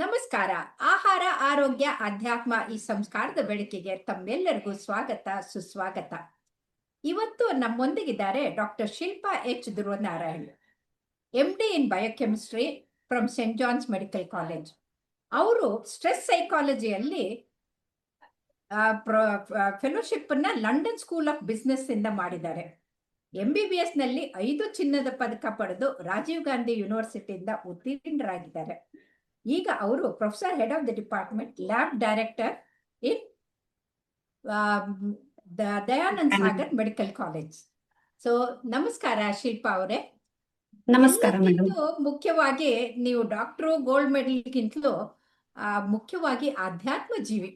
ನಮಸ್ಕಾರ. ಆಹಾರ, ಆರೋಗ್ಯ, ಅಧ್ಯಾತ್ಮ ಈ ಸಂಸ್ಕಾರದ ಬೆಳಕಿಗೆ ತಮ್ಮೆಲ್ಲರಿಗೂ ಸ್ವಾಗತ, ಸುಸ್ವಾಗತ. ಇವತ್ತು ನಮ್ಮೊಂದಿಗಿದ್ದಾರೆ doctor Shilpa H Dhruvanarayan M D in biochemistry from saint John's medical college ಅವರು ಸ್ಟ್ರೆಸ್ ಸೈಕಾಲಜಿಯಲ್ಲಿ ಫೆಲೋಶಿಪ್ ಅನ್ನ ಲಂಡನ್ ಸ್ಕೂಲ್ ಆಫ್ ಬಿಸ್ನೆಸ್ ಇಂದ ಮಾಡಿದ್ದಾರೆ. ಎಂ ಬಿ ಬಿ ಎಸ್ನಲ್ಲಿ ಐದು ಚಿನ್ನದ ಪದಕ ಪಡೆದು ರಾಜೀವ್ ಗಾಂಧಿ ಯೂನಿವರ್ಸಿಟಿಯಿಂದ ಉತ್ತೀರ್ಣರಾಗಿದ್ದಾರೆ. ಈಗ ಅವರು professor head of the department lab director in Dayanand Sagar medical college so ನಮಸ್ಕಾರ ಶಿಲ್ಪಾ ಅವರೇ. ನಮಸ್ಕಾರ ಮುಖ್ಯವಾಗಿ ನೀವು ಡಾಕ್ಟ್ರು ಗೋಲ್ಡ್ ಮೆಡಲ್ಗಿಂತಲೂ ಮುಖ್ಯವಾಗಿ ಆಧ್ಯಾತ್ಮ ಜೀವಿ.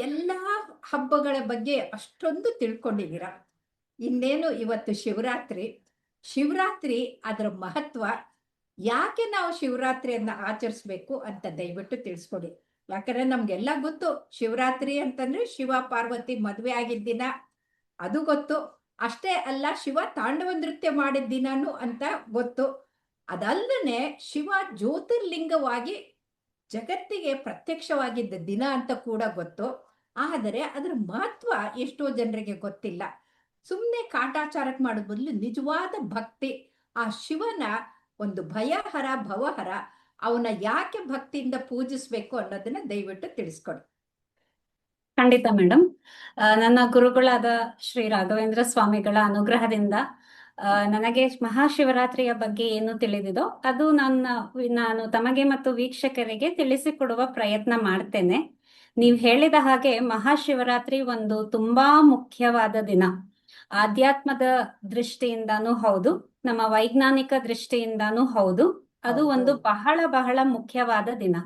ಎಲ್ಲಾ ಹಬ್ಬಗಳ ಬಗ್ಗೆ ಅಷ್ಟೊಂದು ತಿಳ್ಕೊಂಡಿದ್ದೀರಾ. ಇನ್ನೇನು ಇವತ್ತು ಶಿವರಾತ್ರಿ. ಶಿವರಾತ್ರಿ ಅದರ ಮಹತ್ವ ಯಾಕೆ ನಾವು ಶಿವರಾತ್ರಿಯನ್ನ ಆಚರಿಸ್ಬೇಕು ಅಂತ ದಯವಿಟ್ಟು ತಿಳಿಸ್ಕೊಡಿ. ಯಾಕಂದ್ರೆ ನಮ್ಗೆಲ್ಲ ಗೊತ್ತು, ಶಿವರಾತ್ರಿ ಅಂತಂದ್ರೆ ಶಿವ ಪಾರ್ವತಿ ಮದ್ವೆ ಆಗಿದ್ದ ದಿನ. ಅದು ಗೊತ್ತು. ಅಷ್ಟೇ ಅಲ್ಲ, ಶಿವ ತಾಂಡವ ನೃತ್ಯ ಮಾಡಿದ ದಿನಾನು ಅಂತ ಗೊತ್ತು. ಅದಲ್ಲದೆ ಶಿವ ಜ್ಯೋತಿರ್ಲಿಂಗವಾಗಿ ಜಗತ್ತಿಗೆ ಪ್ರತ್ಯಕ್ಷವಾಗಿದ್ದ ದಿನ ಅಂತ ಕೂಡ ಗೊತ್ತು. ಆದರೆ ಅದರ ಮಹತ್ವ ಎಷ್ಟೋ ಜನರಿಗೆ ಗೊತ್ತಿಲ್ಲ. ಸುಮ್ಮನೆ ಕಾಟಾಚಾರಕ್ಕೆ ಮಾಡೋ ಬದಲು ನಿಜವಾದ ಭಕ್ತಿ. ಆ ಶಿವನ ಒಂದು ಭಯಹರ ಭವಹರ ಅವನ ಯಾಕೆ ಭಕ್ತಿಯಿಂದ ಪೂಜಿಸ್ಬೇಕು ಅನ್ನೋದನ್ನ ದಯವಿಟ್ಟು ತಿಳಿಸ್ಕೊಡಿ. ಖಂಡಿತ ಮೇಡಮ್ ನನ್ನ ಗುರುಗಳಾದ ಶ್ರೀ ರಾಘವೇಂದ್ರ ಸ್ವಾಮಿಗಳ ಅನುಗ್ರಹದಿಂದ ನನಗೆ ಮಹಾಶಿವರಾತ್ರಿಯ ಬಗ್ಗೆ ಏನು ತಿಳಿದಿದೋ ಅದು ನನ್ನ, ನಾನು ತಮಗೆ ಮತ್ತು ವೀಕ್ಷಕರಿಗೆ ತಿಳಿಸಿಕೊಡುವ ಪ್ರಯತ್ನ ಮಾಡ್ತೇನೆ. ನೀವು ಹೇಳಿದ ಹಾಗೆ ಮಹಾಶಿವರಾತ್ರಿ ಒಂದು ತುಂಬಾ ಮುಖ್ಯವಾದ ದಿನ. ಆಧ್ಯಾತ್ಮದ ದೃಷ್ಟಿಯಿಂದಾನೂ ಹೌದು. ನಮ್ಮ ವೈಜ್ಞಾನಿಕ ದೃಷ್ಟಿಯಿಂದಾನೂ ಹೌದು. ಅದು ಒಂದು ಬಹಳ ಬಹಳ ಮುಖ್ಯವಾದ ದಿನ.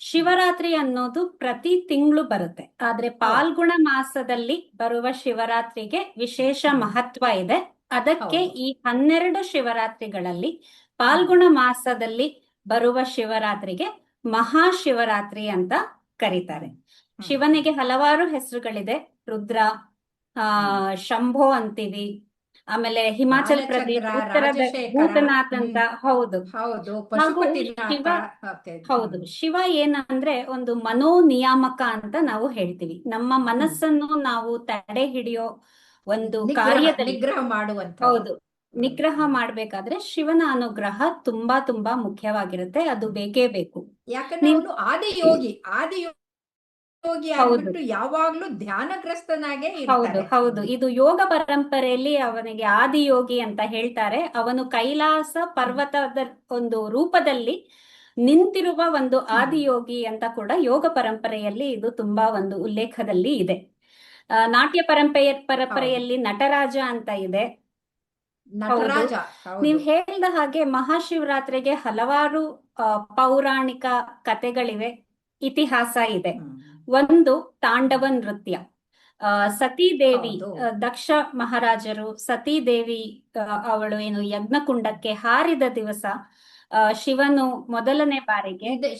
ಶಿವರಾತ್ರಿ ಅನ್ನೋದು ಪ್ರತಿ ತಿಂಗಳು ಬರುತ್ತೆ. ಆದ್ರೆ ಪಾಲ್ಗುಣ ಮಾಸದಲ್ಲಿ ಬರುವ ಶಿವರಾತ್ರಿಗೆ ವಿಶೇಷ ಮಹತ್ವ ಇದೆ. ಅದಕ್ಕೆ. ಈ ಹನ್ನೆರಡು ಶಿವರಾತ್ರಿಗಳಲ್ಲಿ ಪಾಲ್ಗುಣ ಮಾಸದಲ್ಲಿ ಬರುವ ಶಿವರಾತ್ರಿಗೆ ಮಹಾಶಿವರಾತ್ರಿ ಅಂತ ಕರೀತಾರೆ. ಶಿವನಿಗೆ ಹಲವಾರು ಹೆಸರುಗಳಿದೆ. ರುದ್ರ ಆ ಶಂಭೋ ಅಂತೀವಿ. ಆಮೇಲೆ ಹಿಮಾಚಲ್ ಪ್ರದೇಶ ಉತ್ತರದ ಭೂತನಾಥ್ ಅಂತ ಹೌದು. ಶಿವ- ಹೌದು. ಶಿವ ಏನಂದ್ರೆ ಒಂದು ಮನೋ ನಿಯಾಮಕ ಅಂತ ನಾವು ಹೇಳ್ತೀವಿ. ನಮ್ಮ ಮನಸ್ಸನ್ನು ನಾವು ತಡೆ ಹಿಡಿಯೋ ಒಂದು ಕಾರ್ಯದ ಕಾರ್ಯದಲ್ಲಿ ನಿಗ್ರಹ ಮಾಡುವಂತ ಹೌದು. ನಿಗ್ರಹ ಮಾಡ್ಬೇಕಾದ್ರೆ ಶಿವನ ಅನುಗ್ರಹ ತುಂಬಾ ತುಂಬಾ ಮುಖ್ಯವಾಗಿರುತ್ತೆ. ಅದು ಬೇಕೇ ಬೇಕು. ಯಾಕಂದ್ರೆ ಆದಿಯೋಗಿ ಆದಿಯೋಗಿ. ಆಗ್ಬಿಟ್ಟು ಯಾವಾಗ್ಲೂ ಧ್ಯಾನಗ್ರಸ್ತನಾಗೆ ಹೌದು ಹೌದು. ಇದು ಯೋಗ ಪರಂಪರೆಯಲ್ಲಿ ಅವನಿಗೆ ಆದಿಯೋಗಿ ಅಂತ ಹೇಳ್ತಾರೆ. ಅವನು ಕೈಲಾಸ ಪರ್ವತದ ಒಂದು ರೂಪದಲ್ಲಿ ನಿಂತಿರುವ ಒಂದು ಆದಿಯೋಗಿ ಅಂತ ಕೂಡ ಯೋಗ ಪರಂಪರೆಯಲ್ಲಿ ಇದು ತುಂಬಾ ಒಂದು ಉಲ್ಲೇಖದಲ್ಲಿ ಇದೆ. ನಾಟ್ಯ ಪರಂಪರೆ ಪರಂಪರೆಯಲ್ಲಿ ನಟರಾಜ ಅಂತ ಇದೆ. ನಟರಾಜ ನೀವು ಹೇಳಿದ ಹಾಗೆ ಮಹಾಶಿವರಾತ್ರಿಗೆ ಹಲವಾರು ಪೌರಾಣಿಕ ಕಥೆಗಳಿವೆ ಇತಿಹಾಸ ಇದೆ. ಒಂದು ತಾಂಡವ ನೃತ್ಯ ಸತಿ ಸತೀದೇವಿ ಹೌದು. ದಕ್ಷ ಮಹಾರಾಜರು ಸತೀದೇವಿ ದೇವಿ ಅವಳು ಏನು ಯಜ್ಞಕುಂಡಕ್ಕೆ ಹಾರಿದ ದಿವಸ ಶಿವನು ಮೊದಲನೇ ಬಾರಿಗೆ ಇದೆ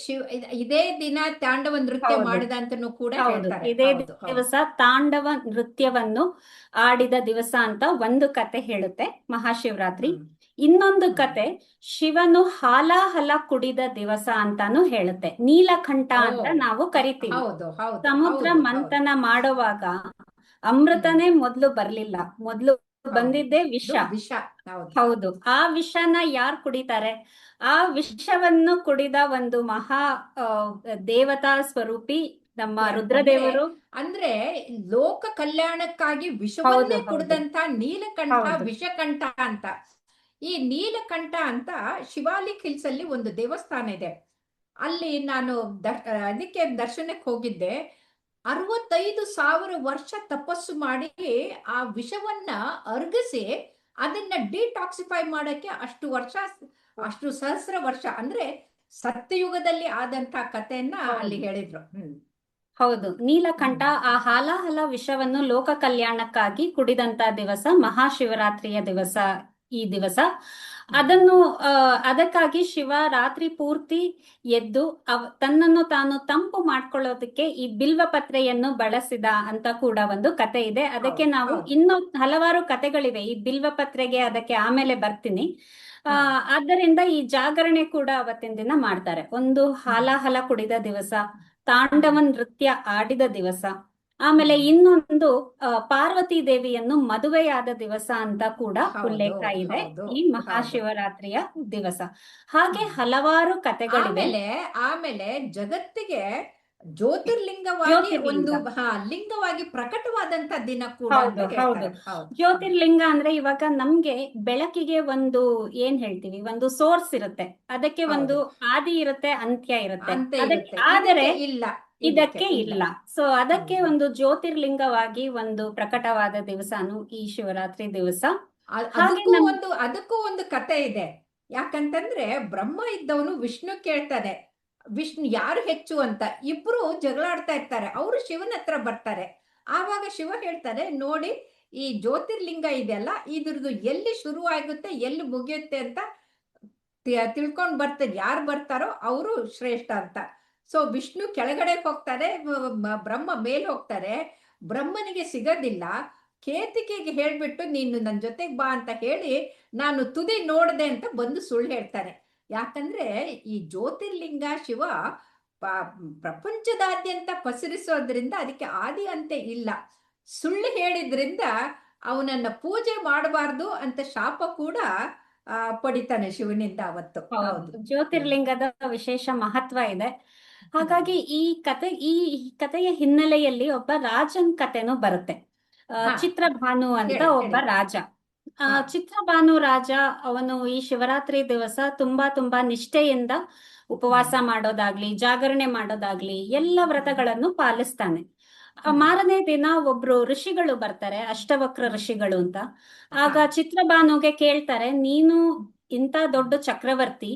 ಇದೇ ದಿನ ತಾಂಡವ ನೃತ್ಯ. ಮಾಡಿದ ಅಂತನೂ ಕೂಡ ಇದೇ. ದಿವಸ ತಾಂಡವ ನೃತ್ಯವನ್ನು ಆಡಿದ ದಿವಸ ಅಂತ ಒಂದು ಕತೆ ಹೇಳುತ್ತೆ ಮಹಾಶಿವರಾತ್ರಿ. ಇನ್ನೊಂದು. ಕತೆ ಶಿವನು ಹಾಲಾಹಲ ಕುಡಿದ ದಿವಸ ಅಂತಾನು ಹೇಳುತ್ತೆ. ನೀಲಕಂಠ ಅಂತ ನಾವು ಕರಿತೀವಿ. ಸಮುದ್ರ ಮಂಥನ ಮಾಡುವಾಗ ಅಮೃತನೇ ಮೊದ್ಲು ಬರ್ಲಿಲ್ಲ. ಮೊದ್ಲು ಬಂದಿದ್ದೆ ವಿಷ. ವಿಷ ಹೌದು. ಆ ವಿಷನ ಯಾರು ಕುಡಿತಾರೆ? ಆ ವಿಷವನ್ನು ಕುಡಿದ ಒಂದು ಮಹಾ ದೇವತಾ ಸ್ವರೂಪಿ ನಮ್ಮ ರುದ್ರದೇವರು. ಅಂದ್ರೆ ಲೋಕ ಕಲ್ಯಾಣಕ್ಕಾಗಿ ವಿಷವನ್ನೇ. ಕುಡಿದಂತ ನೀಲಕಂಠ ವಿಷಕಂಠ ಅಂತ. ಈ ನೀಲಕಂಠ ಅಂತ ಶಿವಾಲಿಕ್ ಹಿಲ್ಸ್ ಅಲ್ಲಿ ಒಂದು ದೇವಸ್ಥಾನ ಇದೆ. ಅಲ್ಲಿ ನಾನು ದರ್ ಅದಕ್ಕೆ ದರ್ಶನಕ್ಕೆ ಹೋಗಿದ್ದೆ. ಅರವತ್ತೈದು ಸಾವಿರ ವರ್ಷ ತಪಸ್ಸು ಮಾಡಿ ಆ ವಿಷವನ್ನ ಅರ್ಗಿಸಿ ಅದನ್ನ ಡಿಟಾಕ್ಸಿಫೈ ಮಾಡಕ್ಕೆ ಅಷ್ಟು ವರ್ಷ ಅಷ್ಟು ಸಹಸ್ರ ವರ್ಷ ಅಂದ್ರೆ ಸತ್ಯಯುಗದಲ್ಲಿ ಆದಂತ ಕಥೆಯನ್ನ. ಅಲ್ಲಿ ಹೇಳಿದ್ರು. ಹೌದು. ನೀಲಕಂಠ ಆ ಹಾಲಾಹಲ ವಿಷವನ್ನು ಲೋಕ ಕಲ್ಯಾಣಕ್ಕಾಗಿ ಕುಡಿದಂತ ದಿವಸ ಮಹಾಶಿವರಾತ್ರಿಯ ದಿವಸ ಈ ದಿವಸ. ಅದನ್ನು ಅದಕ್ಕಾಗಿ ಶಿವ ರಾತ್ರಿ ಪೂರ್ತಿ ಎದ್ದು ಅವ್ ತನ್ನನ್ನು ತಾನು ತಂಪು ಮಾಡ್ಕೊಳ್ಳೋದಕ್ಕೆ ಈ ಬಿಲ್ವ ಪತ್ರೆಯನ್ನು ಬಳಸಿದ ಅಂತ ಕೂಡ ಒಂದು ಕತೆ ಇದೆ. ಅದಕ್ಕೆ ನಾವು. ಇನ್ನೂ ಹಲವಾರು ಕತೆಗಳಿವೆ. ಈ ಬಿಲ್ವ ಪತ್ರೆಗೆ ಅದಕ್ಕೆ ಆಮೇಲೆ ಬರ್ತೀನಿ. ಆ, ಆದ್ದರಿಂದ ಈ ಜಾಗರಣೆ ಕೂಡ ಅವತ್ತಿನ ದಿನ ಮಾಡ್ತಾರೆ. ಒಂದು ಹಾಲಾಹಲ ಕುಡಿದ ದಿವಸ ತಾಂಡವ ನೃತ್ಯ ಆಡಿದ ದಿವಸ ಆಮೇಲೆ ಇನ್ನೊಂದು ಪಾರ್ವತಿ ದೇವಿಯನ್ನು ಮದುವೆಯಾದ ದಿವಸ ಅಂತ ಕೂಡ ಉಲ್ಲೇಖ ಇದೆ. ಈ ಮಹಾಶಿವರಾತ್ರಿಯ ದಿವಸ. ಹಾಗೆ ಹಲವಾರು ಕಥೆಗಳಿವೆ. ಆಮೇಲೆ ಆಮೇಲೆ ಜಗತ್ತಿಗೆ ಜ್ಯೋತಿರ್ಲಿಂಗವಾಗಿ ಒಂದು ಲಿಂಗವಾಗಿ ಪ್ರಕಟವಾದಂತ ದಿನ ಕೂಡ ಹೌದು. ಜ್ಯೋತಿರ್ಲಿಂಗ ಅಂದ್ರೆ ಇವಾಗ ನಮ್ಗೆ ಬೆಳಕಿಗೆ ಒಂದು ಏನ್ ಹೇಳ್ತೀವಿ? ಒಂದು ಸೋರ್ಸ್ ಇರುತ್ತೆ. ಅದಕ್ಕೆ ಒಂದು ಆದಿ ಇರುತ್ತೆ ಅಂತ್ಯ ಇರುತ್ತೆ. ಆದರೆ ಇಲ್ಲ. ಇದಕ್ಕೆ ಇಲ್ಲ. ಸೊ ಅದಕ್ಕೆ ಒಂದು ಜ್ಯೋತಿರ್ಲಿಂಗವಾಗಿ ಒಂದು ಪ್ರಕಟವಾದ ದಿವಸನು ಈ ಶಿವರಾತ್ರಿ ದಿವಸ. ಅದಕ್ಕೂ ಒಂದು ಅದಕ್ಕೂ ಒಂದು ಕತೆ ಇದೆ. ಯಾಕಂತಂದ್ರೆ ಬ್ರಹ್ಮ ಇದ್ದವನು ವಿಷ್ಣು ಕೇಳ್ತಾನೆ. ವಿಷ್ಣು ಯಾರು ಹೆಚ್ಚು ಅಂತ? ಇಬ್ರು ಜಗಳಾಡ್ತಾ ಇರ್ತಾರೆ. ಅವರು ಶಿವನ ಹತ್ರ ಬರ್ತಾರೆ. ಆವಾಗ ಶಿವ ಹೇಳ್ತಾರೆ ನೋಡಿ ಈ ಜ್ಯೋತಿರ್ಲಿಂಗ ಇದೆಯಲ್ಲ ಇದ್ರದ್ದು ಎಲ್ಲಿ ಶುರು ಆಗುತ್ತೆ ಎಲ್ಲಿ ಮುಗಿಯುತ್ತೆ ಅಂತ ತಿಳ್ಕೊಂಡು ತಿಳ್ಕೊಂಡ್ ಬರ್ತಾರೆ. ಯಾರು ಬರ್ತಾರೋ ಅವರು ಶ್ರೇಷ್ಠ ಅಂತ. ಸೊ ವಿಷ್ಣು ಕೆಳಗಡೆ ಹೋಗ್ತಾರೆ ಬ್ರಹ್ಮ ಮೇಲೆ ಹೋಗ್ತಾರೆ. ಬ್ರಹ್ಮನಿಗೆ ಸಿಗೋದಿಲ್ಲ. ಕೇತಿಕೆಗೆ ಹೇಳ್ಬಿಟ್ಟು ನೀನು ನನ್ನ ಜೊತೆಗೆ ಬಾ ಅಂತ ಹೇಳಿ ನಾನು ತುದಿ ನೋಡ್ದೆ ಅಂತ ಬಂದು ಸುಳ್ಳು ಹೇಳ್ತಾರೆ. ಯಾಕಂದ್ರೆ ಈ ಜ್ಯೋತಿರ್ಲಿಂಗ ಶಿವ ಪ್ರಪಂಚದಾದ್ಯಂತ ಪಸರಿಸೋದ್ರಿಂದ ಅದಕ್ಕೆ ಆದಿ ಅಂತೆ ಇಲ್ಲ. ಸುಳ್ಳು ಹೇಳಿದ್ರಿಂದ ಅವನನ್ನ ಪೂಜೆ ಮಾಡಬಾರ್ದು ಅಂತ ಶಾಪ ಕೂಡ ಆ, ಪಡಿತಾನೆ ಶಿವನಿಂದ ಅವತ್ತು. ಹೌದು. ಜ್ಯೋತಿರ್ಲಿಂಗದ ವಿಶೇಷ ಮಹತ್ವ ಇದೆ. ಹಾಗಾಗಿ ಈ ಕತೆ ಈ ಕಥೆಯ ಹಿನ್ನೆಲೆಯಲ್ಲಿ ಒಬ್ಬ ರಾಜನ್ ಕಥೆನೂ ಬರುತ್ತೆ. ಚಿತ್ರಭಾನು ಅಂತ ಒಬ್ಬ. ರಾಜ. ಚಿತ್ರಭಾನು ರಾಜ ಅವನು ಈ ಶಿವರಾತ್ರಿ ದಿವಸ ತುಂಬಾ ತುಂಬಾ ನಿಷ್ಠೆಯಿಂದ ಉಪವಾಸ ಮಾಡೋದಾಗ್ಲಿ ಜಾಗರಣೆ ಮಾಡೋದಾಗ್ಲಿ ಎಲ್ಲ ವ್ರತಗಳನ್ನು ಪಾಲಿಸ್ತಾನೆ. ಮಾರನೇ ದಿನ ಒಬ್ರು ಋಷಿಗಳು ಬರ್ತಾರೆ ಅಷ್ಟವಕ್ರ ಋಷಿಗಳು ಅಂತ. ಆಗ. ಚಿತ್ರಭಾನುಗೆ ಕೇಳ್ತಾರೆ ನೀನು ಇಂಥ ದೊಡ್ಡ ಚಕ್ರವರ್ತಿ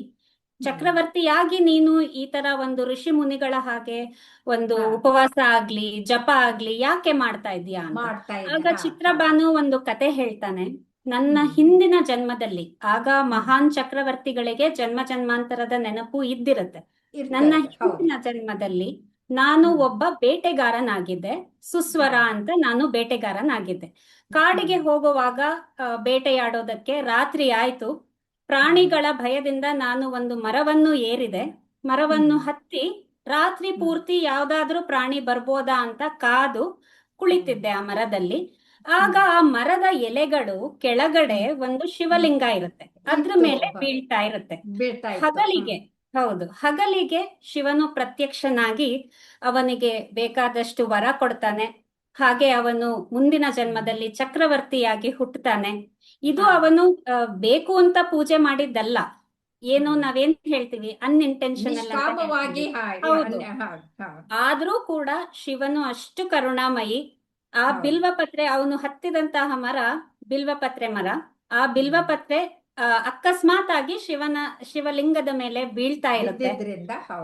ಚಕ್ರವರ್ತಿಯಾಗಿ ನೀನು ಈ ತರ ಒಂದು ಋಷಿ ಮುನಿಗಳ ಹಾಗೆ ಒಂದು ಉಪವಾಸ ಆಗ್ಲಿ ಜಪ ಆಗ್ಲಿ ಯಾಕೆ ಮಾಡ್ತಾ ಇದೀಯಾ ಆಗ ಹಾ. ಒಂದು ಕತೆ ಹೇಳ್ತಾನೆ. ನನ್ನ ಹಿಂದಿನ ಜನ್ಮದಲ್ಲಿ ಆಗ ಮಹಾನ್ ಚಕ್ರವರ್ತಿಗಳಿಗೆ ಜನ್ಮ ಜನ್ಮಾಂತರದ ನೆನಪು ಇದ್ದಿರುತ್ತೆ. ನನ್ನ ಹಿಂದಿನ ಜನ್ಮದಲ್ಲಿ ನಾನು. ಒಬ್ಬ ಬೇಟೆಗಾರನಾಗಿದ್ದೆ. ಸುಸ್ವರ ಅಂತ ನಾನು ಬೇಟೆಗಾರನಾಗಿದ್ದೆ. ಕಾಡಿಗೆ ಹೋಗುವಾಗ ಬೇಟೆಯಾಡೋದಕ್ಕೆ ರಾತ್ರಿ ಆಯ್ತು. ಪ್ರಾಣಿಗಳ ಭಯದಿಂದ ನಾನು ಒಂದು ಮರವನ್ನು ಏರಿದೆ. ಮರವನ್ನು ಹತ್ತಿ ರಾತ್ರಿ ಪೂರ್ತಿ ಯಾವ್ದಾದ್ರೂ ಪ್ರಾಣಿ ಬರ್ಬೋದಾ ಅಂತ ಕಾದು ಕುಳಿತಿದ್ದೆ ಆ ಮರದಲ್ಲಿ. ಆಗ ಆ ಮರದ ಎಲೆಗಳು ಕೆಳಗಡೆ ಒಂದು ಶಿವಲಿಂಗ ಇರುತ್ತೆ. ಅದ್ರ ಮೇಲೆ ಬೀಳ್ತಾ ಇರುತ್ತೆ. ಹಗಲಿಗೆ ಹೌದು. ಹಗಲಿಗೆ ಶಿವನು ಪ್ರತ್ಯಕ್ಷನಾಗಿ ಅವನಿಗೆ ಬೇಕಾದಷ್ಟು ವರ ಕೊಡ್ತಾನೆ. ಹಾಗೆ ಅವನು ಮುಂದಿನ ಜನ್ಮದಲ್ಲಿ ಚಕ್ರವರ್ತಿಯಾಗಿ ಹುಟ್ಟುತ್ತಾನೆ. ಇದು ಅವನು ಬೇಕು ಅಂತ ಪೂಜೆ ಮಾಡಿದ್ದಲ್ಲ. ಏನು. ನಾವೇನ್ ಹೇಳ್ತೀವಿ? ಅನ್ಇಂಟೆನ್ಷನಲ್ ಹೌದು. ಆದ್ರೂ ಕೂಡ ಶಿವನು ಅಷ್ಟು ಕರುಣಾಮಯಿ. ಆ. ಬಿಲ್ವಪತ್ರೆ ಅವನು ಹತ್ತಿದಂತಹ ಮರ ಬಿಲ್ವಪತ್ರೆ ಮರ. ಆ ಬಿಲ್ವಪತ್ರೆ ಪತ್ರೆ ಅಕಸ್ಮಾತ್ ಆಗಿ ಶಿವನ ಶಿವಲಿಂಗದ ಮೇಲೆ ಬೀಳ್ತಾ ಇರುತ್ತೆ.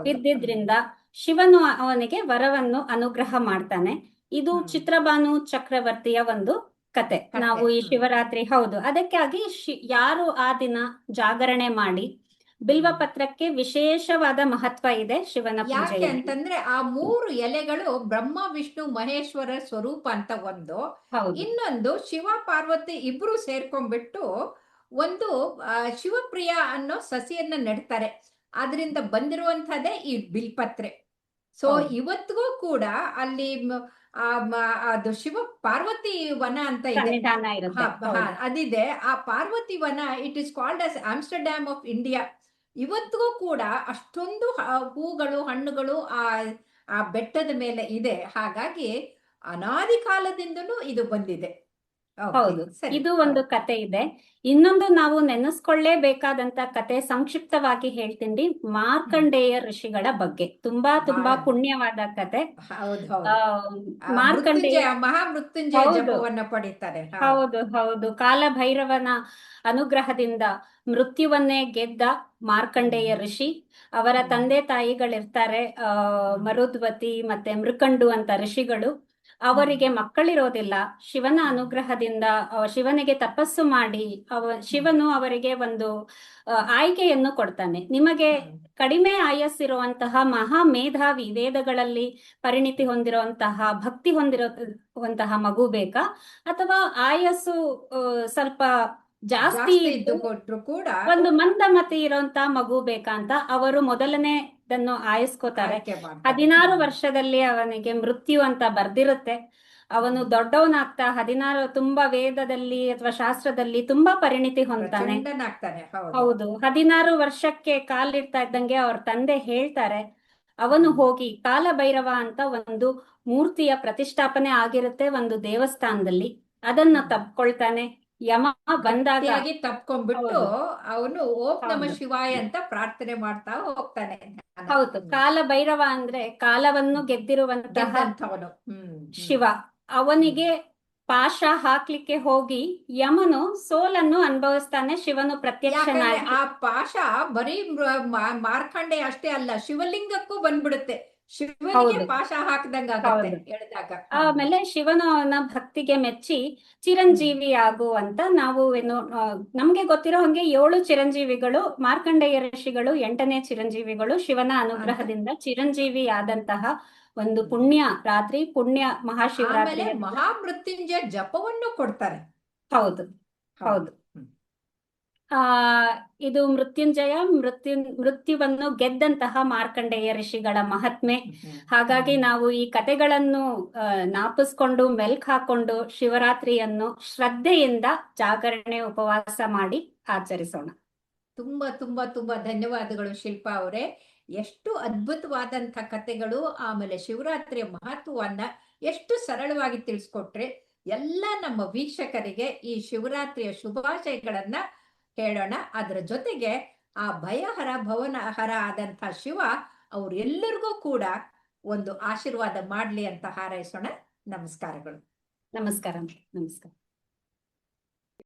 ಬಿದ್ದಿದ್ರಿಂದ ಶಿವನು ಅವನಿಗೆ ವರವನ್ನು ಅನುಗ್ರಹ ಮಾಡ್ತಾನೆ. ಇದು. ಚಿತ್ರಭಾನು ಚಕ್ರವರ್ತಿಯ ಒಂದು ಕತೆ. ನಾವು ಈ ಶಿವರಾತ್ರಿ ಹೌದು. ಅದಕ್ಕಾಗಿ ಶಿ- ಯಾರು ಆ ದಿನ ಜಾಗರಣೆ ಮಾಡಿ ಬಿಲ್ವಪತ್ರಕ್ಕೆ ವಿಶೇಷವಾದ ಮಹತ್ವ ಇದೆ ಶಿವನ ಯಾಕೆ ಅಂತಂದ್ರೆ ಆ ಮೂರು ಎಲೆಗಳು ಬ್ರಹ್ಮ ವಿಷ್ಣು ಮಹೇಶ್ವರ ಸ್ವರೂಪ ಅಂತ ಒಂದು. ಇನ್ನೊಂದು ಶಿವ ಪಾರ್ವತಿ ಇಬ್ರು ಸೇರ್ಕೊಂಡ್ಬಿಟ್ಟು ಒಂದು ಶಿವಪ್ರಿಯ ಅನ್ನೋ ಸಸಿಯನ್ನ ನೆಡ್ತಾರೆ. ಅದರಿಂದ ಬಂದಿರುವಂತಹದೇ ಈ ಬಿಲ್ಪತ್ರೆ ಸೊ. ಇವತ್ತಿಗೂ ಕೂಡ ಅಲ್ಲಿ ಅದು ಶಿವ ಪಾರ್ವತಿ ವನ ಅಂತ ಇದೆ. ಅದಿದೆ. ಆ Parvati one it is called as Amsterdam of India ಇವತ್ತಿಗೂ ಕೂಡ ಅಷ್ಟೊಂದು ಹೂಗಳು ಹಣ್ಣುಗಳು ಆ ಆ ಬೆಟ್ಟದ ಮೇಲೆ ಇದೆ. ಹಾಗಾಗಿ ಅನಾದಿ ಕಾಲದಿಂದಲೂ ಇದು ಬಂದಿದೆ. ಹೌದು ಇದು ಒಂದು ಕತೆ ಇದೆ. ಇನ್ನೊಂದು ನಾವು ನೆನೆಸ್ಕೊಳ್ಳೇಬೇಕಾದಂತ ಕತೆ ಸಂಕ್ಷಿಪ್ತವಾಗಿ ಹೇಳ್ತೀನಿ. ಮಾರ್ಕಂಡೇಯ ಋಷಿಗಳ ಬಗ್ಗೆ. ತುಂಬಾ ತುಂಬಾ ಪುಣ್ಯವಾದ ಕತೆ. ಮಾರ್ಕಂಡೇಯ. ಪಡಿತಾರೆ. ಹೌದು ಹೌದು. ಕಾಲಭೈರವನ ಅನುಗ್ರಹದಿಂದ ಮೃತ್ಯುವನ್ನೇ ಗೆದ್ದ ಮಾರ್ಕಂಡೇಯ ಋಷಿ. ಅವರ ತಂದೆ ತಾಯಿಗಳಿರ್ತಾರೆ ಮರುದ್ವತಿ ಮತ್ತೆ ಮೃಕಂಡು ಅಂತ ಋಷಿಗಳು. ಅವರಿಗೆ ಮಕ್ಕಳಿರೋದಿಲ್ಲ. ಶಿವನ ಅನುಗ್ರಹದಿಂದ ಶಿವನಿಗೆ ತಪಸ್ಸು ಮಾಡಿ ಅವ ಶಿವನು ಅವರಿಗೆ ಒಂದು ಆಯ್ಕೆಯನ್ನು ಕೊಡ್ತಾನೆ. ನಿಮಗೆ. ಕಡಿಮೆ ಆಯಸ್ಸಿರುವಂತಹ ಮಹಾ ಮೇಧಾವಿ ವೇದಗಳಲ್ಲಿ ಪರಿಣಿತಿ ಹೊಂದಿರುವಂತಹ ಭಕ್ತಿ ಹೊಂದಿರುವಂತಹ ಮಗು ಬೇಕಾ? ಅಥವಾ ಆಯಸ್ಸು ಸ್ವಲ್ಪ ಜಾಸ್ತಿ ಇದ್ದು ಕೊಟ್ಟರು ಕೊಟ್ರು ಕೂಡ ಒಂದು ಮಂದಮತಿ ಇರುವಂತಹ ಮಗು ಅಂತ ಅವರು ಮೊದಲನೇದನ್ನು ಆಯಸ್ಕೋತಾರೆ. ಹದಿನಾರು ವರ್ಷದಲ್ಲಿ ಅವನಿಗೆ ಮೃತ್ಯು ಅಂತ ಬರ್ದಿರುತ್ತೆ. ಅವನು ದೊಡ್ಡವನಾಗ್ತಾ ಹದಿನಾರು ತುಂಬಾ ವೇದದಲ್ಲಿ ಅಥವಾ ಶಾಸ್ತ್ರದಲ್ಲಿ ತುಂಬಾ ಪರಿಣಿತಿ ಹೊಂದ್ತಾನೆ. ಹೌದು. ಹೌದು. ಹದಿನಾರು ವರ್ಷಕ್ಕೆ ಕಾಲಿಡ್ತಾ ಇದ್ದಂಗೆ ಅವ್ರ ತಂದೆ ಹೇಳ್ತಾರೆ ಅವನು ಹೋಗಿ ಕಾಲಭೈರವ ಅಂತ ಒಂದು ಮೂರ್ತಿಯ ಪ್ರತಿಷ್ಠಾಪನೆ ಆಗಿರುತ್ತೆ ಒಂದು ದೇವಸ್ಥಾನದಲ್ಲಿ. ಅದನ್ನ. ತಪ್ಕೊಳ್ತಾನೆ. ಯಮ ಬಂದಾಗ ತಪ್ಕೊಂಡ್ಬಿಟ್ಟು ಅವನು ಓಂ ನಮ. ಶಿವಾಯ ಅಂತ ಪ್ರಾರ್ಥನೆ ಮಾಡ್ತಾ ಹೋಗ್ತಾನೆ ಹೌದು. ಕಾಲಭೈರವ ಅಂದ್ರೆ ಕಾಲವನ್ನು ಗೆದ್ದಿರುವಂತಹ. ಶಿವ. ಅವನಿಗೆ ಪಾಶ ಹಾಕ್ಲಿಕ್ಕೆ ಹೋಗಿ ಯಮನು ಸೋಲನ್ನು ಅನುಭವಿಸ್ತಾನೆ ಶಿವನು ಪ್ರತ್ಯಕ್ಷನಾಗಿ. ಆ ಪಾಶ ಬರೀ ಮಾರ್ಕಂಡೆ ಅಷ್ಟೇ ಅಲ್ಲ ಶಿವಲಿಂಗಕ್ಕೂ ಬಂದ್ಬಿಡುತ್ತೆ. ಶಿವನಿಗೆ ಪಾಶ ಹಾಕಿದಂಗ. ಎಳೆದಾಗ ಆಮೇಲೆ ಶಿವನ ಭಕ್ತಿಗೆ ಮೆಚ್ಚಿ ಚಿರಂಜೀವಿ ಆಗು ಅಂತ ನಾವು ಏನು ನಮ್ಗೆ ಗೊತ್ತಿರೋ ಹಂಗೆ ಏಳು ಚಿರಂಜೀವಿಗಳು ಮಾರ್ಕಂಡೇಯ ಋಷಿಗಳು ಎಂಟನೇ ಚಿರಂಜೀವಿಗಳು ಶಿವನ ಅನುಗ್ರಹದಿಂದ ಚಿರಂಜೀವಿ ಆದಂತಹ ಒಂದು ಪುಣ್ಯ ರಾತ್ರಿ ಪುಣ್ಯ ಮಹಾಶಿವರಾತ್ರಿ ಮಹಾಮೃತ್ಯುಂಜಯ ಜಪವನ್ನು ಕೊಡ್ತಾರೆ ಹೌದು ಹೌದು. ಆ ಇದು ಮೃತ್ಯುಂಜಯ ಮೃತ್ಯು ಮೃತ್ಯುವನ್ನು ಗೆದ್ದಂತಹ ಮಾರ್ಕಂಡೇಯ ಋಷಿಗಳ ಮಹಾತ್ಮೆ. ಹಾಗಾಗಿ ನಾವು ಈ ಕಥೆಗಳನ್ನು ನಾಪಿಸ್ಕೊಂಡು ಮೆಲ್ಕ್ ಹಾಕೊಂಡು ಶಿವರಾತ್ರಿಯನ್ನು ಶ್ರದ್ಧೆಯಿಂದ ಜಾಗರಣೆ ಉಪವಾಸ ಮಾಡಿ ಆಚರಿಸೋಣ. ತುಂಬಾ ತುಂಬಾ ತುಂಬಾ ಧನ್ಯವಾದಗಳು ಶಿಲ್ಪಾ ಅವರೇ. ಎಷ್ಟು ಅದ್ಭುತವಾದಂತ ಕಥೆಗಳು ಆಮೇಲೆ ಶಿವರಾತ್ರಿಯ ಮಹತ್ವವನ್ನ ಎಷ್ಟು ಸರಳವಾಗಿ ತಿಳಿಸ್ಕೊಟ್ರೆ ಎಲ್ಲ ನಮ್ಮ ವೀಕ್ಷಕರಿಗೆ ಈ ಶಿವರಾತ್ರಿಯ ಶುಭಾಶಯಗಳನ್ನ ಹೇಳೋಣ ಅದರ ಜೊತೆಗೆ ಆ ಭಯಹರ ಭವನಹರ ಆದಂಥ ಶಿವ ಅವ್ರೆಲ್ಲರಿಗೂ ಕೂಡ ಒಂದು ಆಶೀರ್ವಾದ ಮಾಡ್ಲಿ ಅಂತ ಹಾರೈಸೋಣ. ನಮಸ್ಕಾರಗಳು. ನಮಸ್ಕಾರ. ನಮಸ್ಕಾರ.